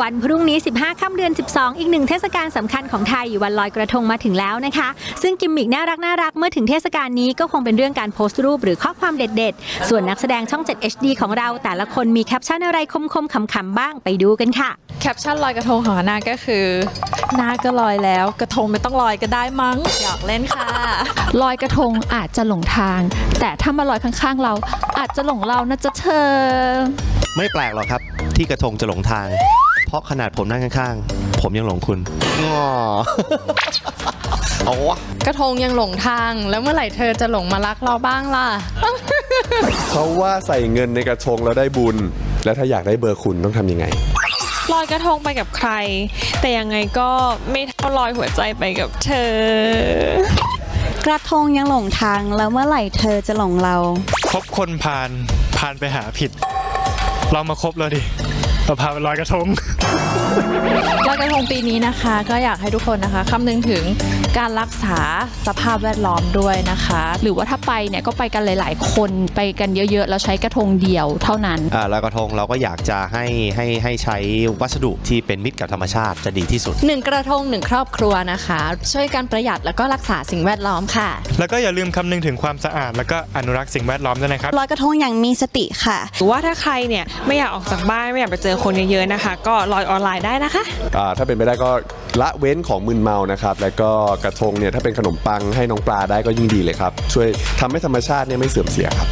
วันพรุ่งนี้ 15 ค่ำเดือน 12 อีกหนึ่งเทศกาลสำคัญของไทยวันลอยกระทงมาถึงแล้วนะคะ ซึ่งกิมมิกน่ารักน่ารักเมื่อถึงเทศกาลนี้ก็คงเป็นเรื่องการโพสต์รูปหรือข้อความเด็ดๆ ส่วนนักแสดงช่อง 7 HD ของเราแต่ละคนมีแคปชั่นอะไรคมๆขำๆบ้างไปดูกันค่ะ แคปชั่นลอยกระทงของฮานาก็คือหน้าก็ลอยแล้ว กระทงไม่ต้องลอยก็ได้มั้งหยอกเล่นค่ะ ลอยกระทงอาจจะหลงทาง แต่ถ้ามาลอยข้างๆเราอาจจะหลงเรานะจ๊ะเธอ ไม่แปลกหรอกครับ ที่กระทงจะหลงทาง เพราะขนาดผมนั่งข้างๆ ผมยังหลงคุณง้อเอาวะกระทงยังหลงทาง แล้วเมื่อไหร่เธอจะหลงมารักเราบ้างล่ะ เขาว่าใส่เงินในกระทงแล้วได้บุญ แล้วถ้าอยากได้เบอร์คุณต้องทำยังไง ลอยกระทงไปกับใคร แต่ยังไงก็ไม่เท่าลอยหัวใจไปกับเธอ กระทงยังหลงทางแล้วเมื่อไหร่เธอจะหลงเรา คบคนพาลพาลไปหาผิด เรามาคบเราดิ เราพาไปลอยกระทง ลอยกระทงปีนี้นะคะ ก็อยากให้ทุกคนนะคะคำนึงถึงการรักษาสภาพแวดล้อมด้วยนะคะ หรือว่าถ้าไปเนี่ยก็ไปกันหลาย ๆ คนไปกันเยอะ ๆ แล้วใช้กระทงเดียวเท่านั้นอ่าลอยกระทงเราก็อยากจะให้ให้ให้ใช้วัสดุที่เป็นมิตรกับธรรมชาติจะดีที่สุด หนึ่งกระทงหนึ่งครอบครัวนะคะ ช่วยกันประหยัดแล้วก็รักษาสิ่งแวดล้อมค่ะ แล้วก็อย่าลืมคำนึงถึงความสะอาด แล้วก็อนุรักษ์สิ่งแวดล้อมด้วยนะครับลอยกระทงอย่างมีสติค่ะ หรือว่าถ้าใครเนี่ยไม่อยากออกจากบ้านไม่อยากไปเจอคนเยอะๆนะคะ ก็ลอยออนไลน์ได้นะคะอ่ถ้าเป็นไปได้ก็ละเว้นของมึนเมานะครับ แล้วก็กระทงเนี่ยถ้าเป็นขนมปังให้น้องปลาได้ก็ยิ่งดีเลยครับ ช่วยทำให้ธรรมชาติเนี่ยไม่เสื่อมเสียครับ